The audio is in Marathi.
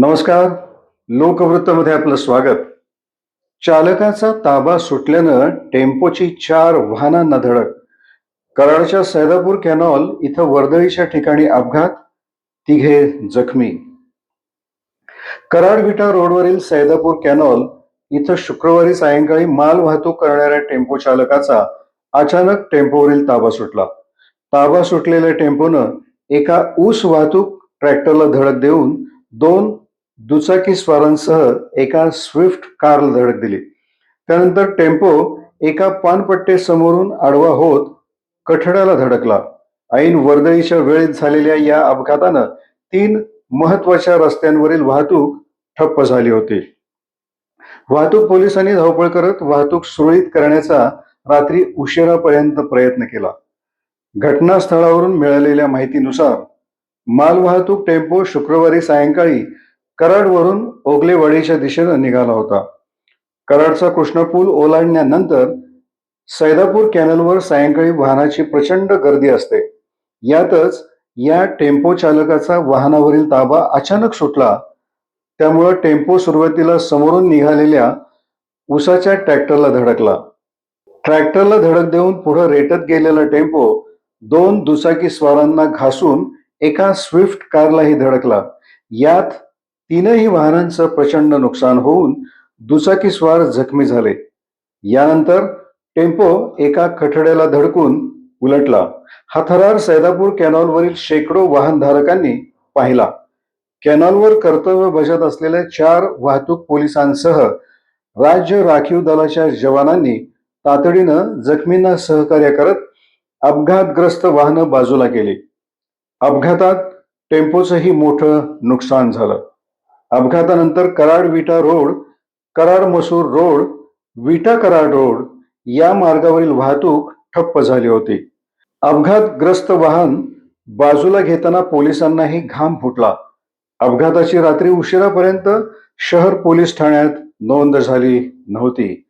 नमस्कार. लोकवृत्तमध्ये आपलं स्वागत. चालकाचा ताबा सुटल्यानं टेम्पोची चार वाहनांना धडक कराडच्या सैदापूर कॅनॉल इथं वर्दळीच्या ठिकाणी अपघात तिघे जखमी. कराड विटा रोडवरील सैदापूर कॅनॉल इथं शुक्रवारी सायंकाळी माल वाहतूक करणाऱ्या टेम्पो चालकाचा अचानक टेम्पोवरील ताबा सुटला. ताबा सुटलेल्या टेम्पोनं एका ऊस वाहतूक ट्रॅक्टरला धडक देऊन दोन दुचाकी स्वारांसह एका स्विफ्ट कारला धडक दिली. त्यानंतर टेम्पो एका पानपट्टे समोरून आडवा होत कठड्याला धडकला. ऐन वर्दळीच्या वेळेत झालेल्या या अपघातानं तीन महत्त्वाच्या रस्त्यांवरील वाहतूक ठप्प झाली होती. वाहतूक पोलिसांनी धावपळ करत वाहतूक सुरळीत करण्याचा रात्री उशिरापर्यंत प्रयत्न केला. घटनास्थळावरून मिळालेल्या माहितीनुसार मालवाहतूक टेम्पो शुक्रवारी सायंकाळी कराडवरून ओगलेवाडीच्या दिशेनं निघाला होता. कराडचा कृष्णपूल ओलांडल्यानंतर सैदापूर कॅनलवर सायंकाळी वाहनाची प्रचंड गर्दी असते. यातच या टेम्पो चालकाचा वाहनावरील ताबा अचानक सुटला. त्यामुळं टेम्पो सुरुवातीला समोरून निघालेल्या उसाच्या ट्रॅक्टरला धडकला. ट्रॅक्टरला धडक देऊन पुढे रेटत गेलेला टेम्पो दोन दुचाकी स्वारांना घासून एका स्विफ्ट कारलाही धडकला. यात तीनही वाहनांचं प्रचंड नुकसान होऊन दुचाकी स्वार जखमी झाले. यानंतर टेम्पो एका कठड्याला धडकून उलटला. हा थरार सैदापूर कॅनॉलवरील शेकडो वाहनधारकांनी पाहिला. कॅनॉलवर कर्तव्य बजावत असलेल्या चार वाहतूक पोलिसांसह राज्य राखीव दलाच्या जवानांनी तातडीनं जखमींना सहकार्य करत अपघातग्रस्त वाहनं बाजूला केली. अपघातात टेम्पोचंही मोठं नुकसान झालं. अपघातानंतर कराड विटा रोड कराड मसूर रोड विटा कराड रोड या मार्गावरील वाहतूक ठप्प झाली होती. अपघातग्रस्त वाहन बाजूला घेताना पोलिसांनाही घाम फुटला. अपघाताची रात्री उशिरापर्यंत शहर पोलीस ठाण्यात नोंद झाली नव्हती.